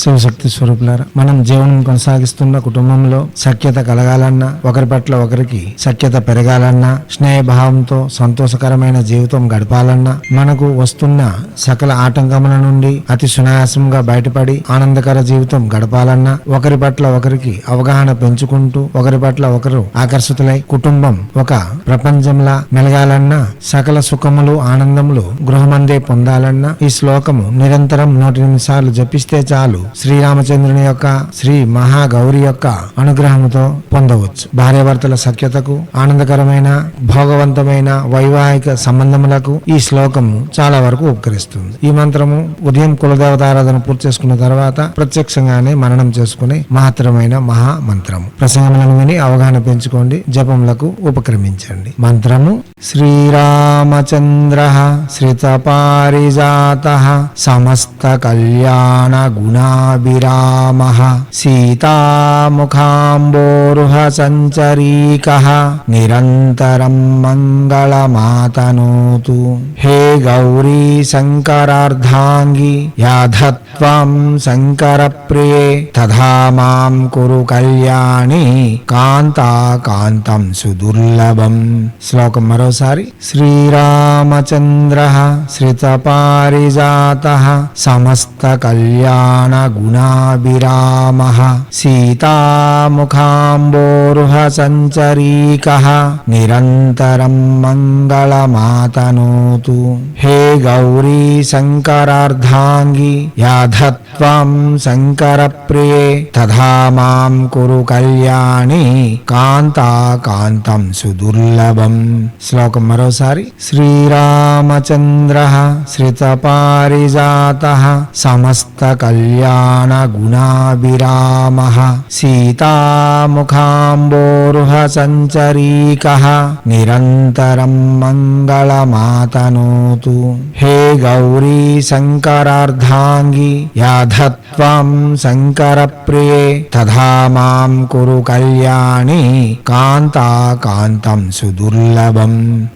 శివశక్తి స్వరూపులారా మనం జీవనం కొనసాగిస్తున్న కుటుంబంలో సఖ్యత కలగాలన్నా ఒకరి పట్ల ఒకరికి సఖ్యత పెరగాలన్నా స్నేహభావంతో సంతోషకరమైన జీవితం గడపాలన్నా మనకు వస్తున్న సకల ఆటంకముల నుండి అతి సునాయాసంగా బయటపడి ఆనందకర జీవితం గడపాలన్నా ఒకరి పట్ల ఒకరికి అవగాహన పెంచుకుంటూ ఒకరి పట్ల ఒకరు ఆకర్షితులై కుటుంబం ఒక ప్రపంచంలా మెలగాలన్నా సకల సుఖములు ఆనందములు గృహమందే పొందాలన్నా ఈ శ్లోకము నిరంతరం నూట నిమిషాలు సార్లు జపిస్తే చాలు. శ్రీరామచంద్రుని యొక్క శ్రీ మహాగౌరి యొక్క అనుగ్రహంతో పొందవచ్చు. భార్యాభర్తల సఖ్యతకు ఆనందకరమైన భోగవంతమైన వైవాహిక సంబంధములకు ఈ శ్లోకము చాలా వరకు ఉపకరిస్తుంది. ఈ మంత్రము ఉదయం కులదేవతారాధన పూర్తి చేసుకున్న తర్వాత ప్రత్యక్షంగానే మననం చేసుకునే మహత్తరమైన మహా మంత్రము ప్రసంగములను విని అవగాహన పెంచుకోండి జపములకు ఉపక్రమించండి. మంత్రము శ్రీరామచంద్ర శ్రితపారిజాత సమస్త కళ్యాణ గుణా సీతాముఖాంబోరుహ సంచరీక నిరంతరం మంగళమాతనోతు హే గౌరీ శంకరార్ధాంగి యాధత్వం శంకర ప్రియే తథా మాం కురు కళ్యాణి కాంతా కాంతం సుదుర్లభం శ్లోకం మరోసారి శ్రీరామచంద్ర శ్రితపారిజాత సమస్త కళ్యాణ గుణాభిరామ సీతాముఖాంబోరుహ సంచరీక నిరంతరం మంగళమాతనోతు హే గౌరీ శంకరార్ధాంగి యాధత్వం శంకర ప్రియే తథా మాం కురు కళ్యాణి కాంతా కాంతం సుదుర్లభం శ్లోకం మరోసారి శ్రీరామచంద్ర శ్రితపారిజాత సమస్త కళ్యాణ न सीतामुखाम्बोरुह सञ्चरीकः निरन्तरं मङ्गलमातनोतु। हे गौरी सङ्करार्धाङ्गि याधत्वं शङ्करप्रिये तथा मां कुरु कल्याणि कान्ता कान्तम् सुदुर्लभम्।